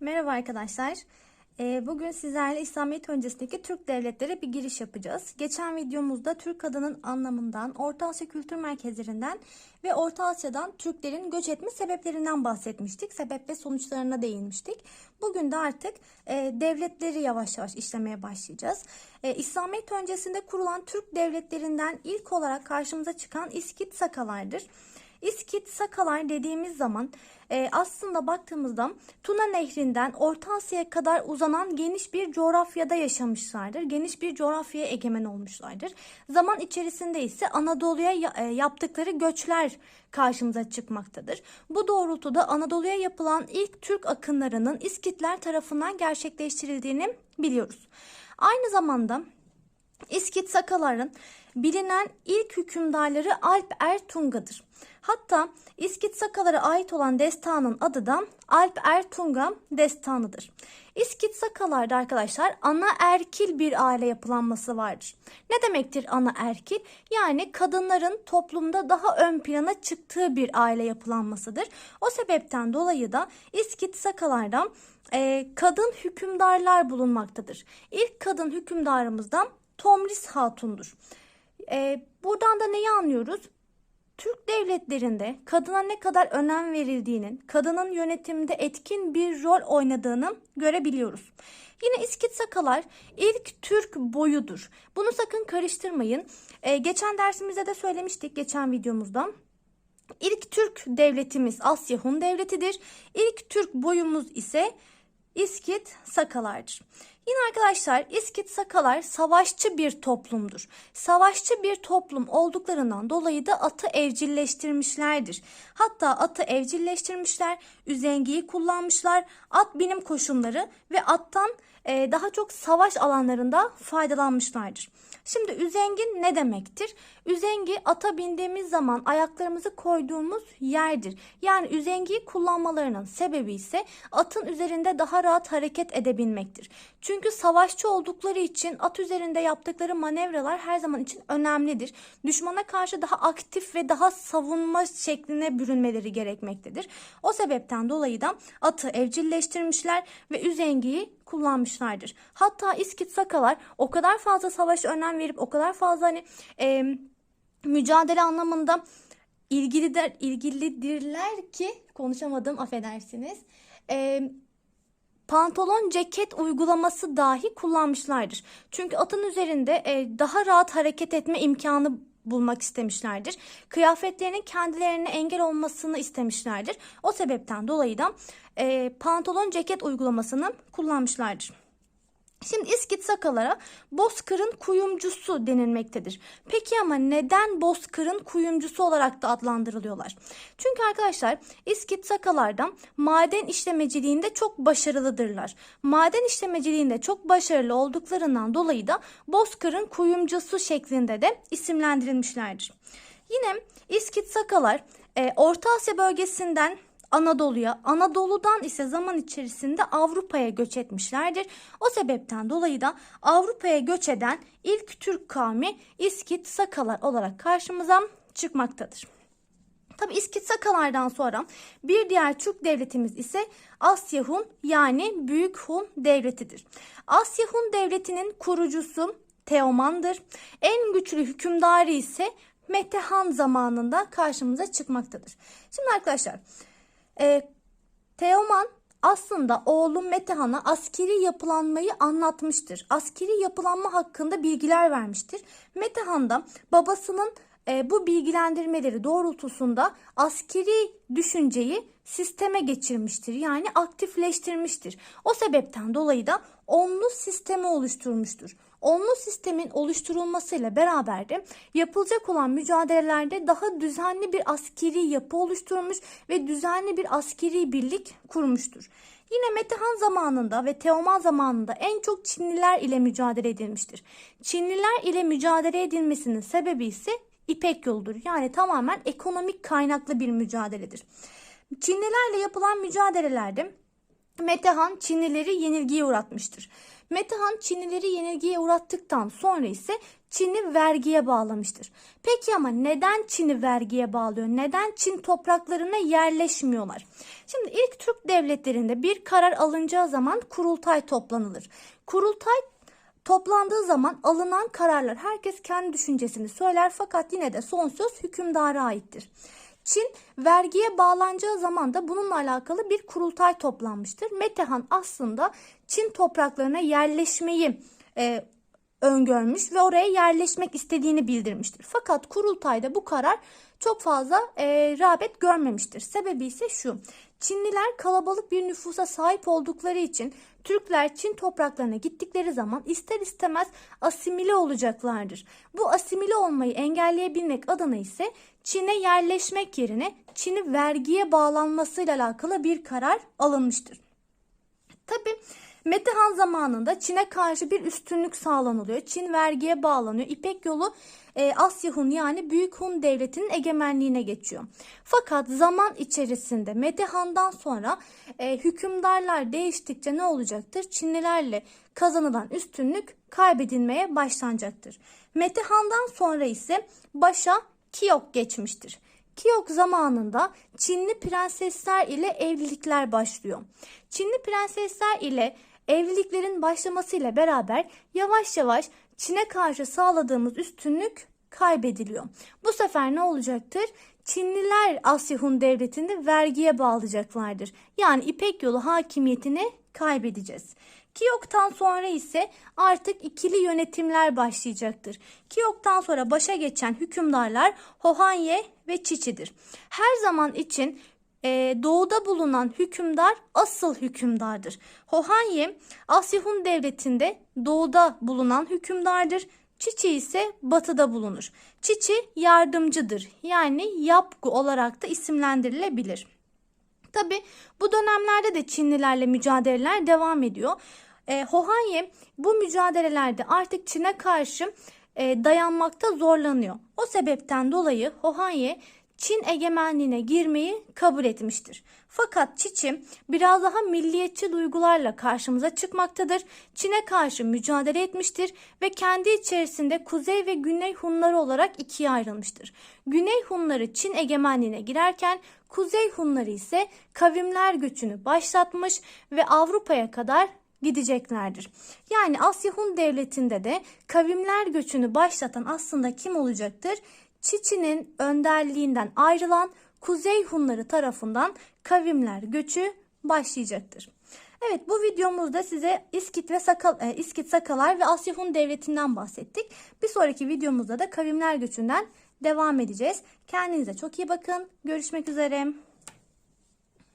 Merhaba arkadaşlar. Ee, Bugün sizlerle İslamiyet öncesindeki Türk devletlere bir giriş yapacağız. Geçen videomuzda Türk adının anlamından, Orta Asya kültür merkezlerinden ve Orta Asya'dan Türklerin göç etme sebeplerinden bahsetmiştik. Sebep ve sonuçlarına değinmiştik. Bugün de artık e, devletleri yavaş yavaş işlemeye başlayacağız. E, İslamiyet öncesinde kurulan Türk devletlerinden ilk olarak karşımıza çıkan İskit Sakalardır. İskit Sakalar dediğimiz zaman e, aslında baktığımızda Tuna Nehri'nden Orta Asya'ya kadar uzanan geniş bir coğrafyada yaşamışlardır. Geniş bir coğrafyaya egemen olmuşlardır. Zaman içerisinde ise Anadolu'ya ya- e, yaptıkları göçler karşımıza çıkmaktadır. Bu doğrultuda Anadolu'ya yapılan ilk Türk akınlarının İskitler tarafından gerçekleştirildiğini biliyoruz. Aynı zamanda İskit Sakaların bilinen ilk hükümdarları Alp Ertunga'dır. Hatta İskit ait olan destanın adı da Alp Ertunga destanıdır. İskit Sakalarda arkadaşlar ana erkil bir aile yapılanması vardır. Ne demektir ana erkil? Yani kadınların toplumda daha ön plana çıktığı bir aile yapılanmasıdır. O sebepten dolayı da İskit Sakalarda e, kadın hükümdarlar bulunmaktadır. İlk kadın hükümdarımızdan Tomris Hatun'dur. Ee, buradan da neyi anlıyoruz? Türk devletlerinde kadına ne kadar önem verildiğinin, kadının yönetimde etkin bir rol oynadığını görebiliyoruz. Yine İskit Sakalar ilk Türk boyudur. Bunu sakın karıştırmayın. Ee, geçen dersimizde de söylemiştik geçen videomuzda. İlk Türk devletimiz Asya Hun devletidir. İlk Türk boyumuz ise İskit Sakalardır. Yine arkadaşlar İskit Sakalar savaşçı bir toplumdur. Savaşçı bir toplum olduklarından dolayı da atı evcilleştirmişlerdir. Hatta atı evcilleştirmişler, üzengiyi kullanmışlar, at binim koşumları ve attan e, daha çok savaş alanlarında faydalanmışlardır. Şimdi üzengin ne demektir? Üzengi ata bindiğimiz zaman ayaklarımızı koyduğumuz yerdir. Yani üzengiyi kullanmalarının sebebi ise atın üzerinde daha rahat hareket edebilmektir. Çünkü savaşçı oldukları için at üzerinde yaptıkları manevralar her zaman için önemlidir. Düşmana karşı daha aktif ve daha savunma şekline bürünmeleri gerekmektedir. O sebepten dolayı da atı evcilleştirmişler ve üzengiyi kullanmışlardır. Hatta İskit Sakalar o kadar fazla savaşa önem verip o kadar fazla hani e, mücadele anlamında ilgilidir, ilgilidirler ki konuşamadım affedersiniz. E, pantolon ceket uygulaması dahi kullanmışlardır. Çünkü atın üzerinde e, daha rahat hareket etme imkanı bulmak istemişlerdir. Kıyafetlerinin kendilerine engel olmasını istemişlerdir. O sebepten dolayı da e, pantolon ceket uygulamasını kullanmışlardır. Şimdi İskit Sakalara Bozkır'ın kuyumcusu denilmektedir. Peki ama neden Bozkır'ın kuyumcusu olarak da adlandırılıyorlar? Çünkü arkadaşlar İskit Sakalardan maden işlemeciliğinde çok başarılıdırlar. Maden işlemeciliğinde çok başarılı olduklarından dolayı da Bozkır'ın kuyumcusu şeklinde de isimlendirilmişlerdir. Yine İskit Sakalar e, Orta Asya bölgesinden Anadolu'ya, Anadolu'dan ise zaman içerisinde Avrupa'ya göç etmişlerdir. O sebepten dolayı da Avrupa'ya göç eden ilk Türk kavmi İskit Sakalar olarak karşımıza çıkmaktadır. Tabi İskit Sakalardan sonra bir diğer Türk devletimiz ise Asya Hun yani Büyük Hun devletidir. Asya Hun devletinin kurucusu Teoman'dır. En güçlü hükümdarı ise Metehan zamanında karşımıza çıkmaktadır. Şimdi arkadaşlar e, Teoman aslında oğlu Metehan'a askeri yapılanmayı anlatmıştır. Askeri yapılanma hakkında bilgiler vermiştir. Metehan da babasının e, bu bilgilendirmeleri doğrultusunda askeri düşünceyi sisteme geçirmiştir. Yani aktifleştirmiştir. O sebepten dolayı da onlu sistemi oluşturmuştur. Onlu sistemin oluşturulmasıyla beraber de yapılacak olan mücadelelerde daha düzenli bir askeri yapı oluşturmuş ve düzenli bir askeri birlik kurmuştur. Yine Metehan zamanında ve Teoman zamanında en çok Çinliler ile mücadele edilmiştir. Çinliler ile mücadele edilmesinin sebebi ise İpek yoludur. Yani tamamen ekonomik kaynaklı bir mücadeledir. Çinlilerle yapılan mücadelelerde Metehan Çinlileri yenilgiye uğratmıştır. Metehan Çinlileri yenilgiye uğrattıktan sonra ise Çin'i vergiye bağlamıştır. Peki ama neden Çin'i vergiye bağlıyor? Neden Çin topraklarına yerleşmiyorlar? Şimdi ilk Türk devletlerinde bir karar alınacağı zaman kurultay toplanılır. Kurultay Toplandığı zaman alınan kararlar herkes kendi düşüncesini söyler fakat yine de son söz hükümdara aittir. Çin vergiye bağlanacağı zaman da bununla alakalı bir kurultay toplanmıştır. Metehan aslında Çin topraklarına yerleşmeyi e, öngörmüş ve oraya yerleşmek istediğini bildirmiştir. Fakat kurultayda bu karar çok fazla e, rağbet görmemiştir. Sebebi ise şu. Çinliler kalabalık bir nüfusa sahip oldukları için Türkler Çin topraklarına gittikleri zaman ister istemez asimile olacaklardır. Bu asimile olmayı engelleyebilmek adına ise Çin'e yerleşmek yerine Çin'i vergiye bağlanmasıyla alakalı bir karar alınmıştır. Tabi Metehan zamanında Çin'e karşı bir üstünlük sağlanılıyor. Çin vergiye bağlanıyor. İpek yolu e, Asya Hun yani Büyük Hun devletinin egemenliğine geçiyor. Fakat zaman içerisinde Metehan'dan sonra e, hükümdarlar değiştikçe ne olacaktır? Çinlilerle kazanılan üstünlük kaybedilmeye başlanacaktır. Metehan'dan sonra ise başa Kiyok geçmiştir. Kiyok zamanında Çinli prensesler ile evlilikler başlıyor. Çinli prensesler ile evliliklerin başlamasıyla beraber yavaş yavaş Çin'e karşı sağladığımız üstünlük kaybediliyor. Bu sefer ne olacaktır? Çinliler Asya Hun devletini vergiye bağlayacaklardır. Yani İpek yolu hakimiyetini kaybedeceğiz. Kiyok'tan sonra ise artık ikili yönetimler başlayacaktır. Kiyok'tan sonra başa geçen hükümdarlar Hohanye ve Çiçi'dir. Her zaman için e, doğuda bulunan hükümdar asıl hükümdardır. Hohanye Asya Hun devletinde doğuda bulunan hükümdardır. Çiçi ise batıda bulunur. Çiçi yardımcıdır. Yani yapgu olarak da isimlendirilebilir. Tabi bu dönemlerde de Çinlilerle mücadeleler devam ediyor. E, Hohanye bu mücadelelerde artık Çin'e karşı e, dayanmakta zorlanıyor. O sebepten dolayı Hohanye Çin egemenliğine girmeyi kabul etmiştir. Fakat Çiçi biraz daha milliyetçi duygularla karşımıza çıkmaktadır. Çin'e karşı mücadele etmiştir ve kendi içerisinde Kuzey ve Güney Hunları olarak ikiye ayrılmıştır. Güney Hunları Çin egemenliğine girerken Kuzey Hunları ise kavimler göçünü başlatmış ve Avrupa'ya kadar gideceklerdir. Yani Asya Hun devletinde de kavimler göçünü başlatan aslında kim olacaktır? Çiçi'nin önderliğinden ayrılan Kuzey Hunları tarafından kavimler göçü başlayacaktır. Evet bu videomuzda size İskit ve Sakal, e, İskit Sakalar ve Asya Hun devletinden bahsettik. Bir sonraki videomuzda da kavimler göçünden devam edeceğiz. Kendinize çok iyi bakın. Görüşmek üzere.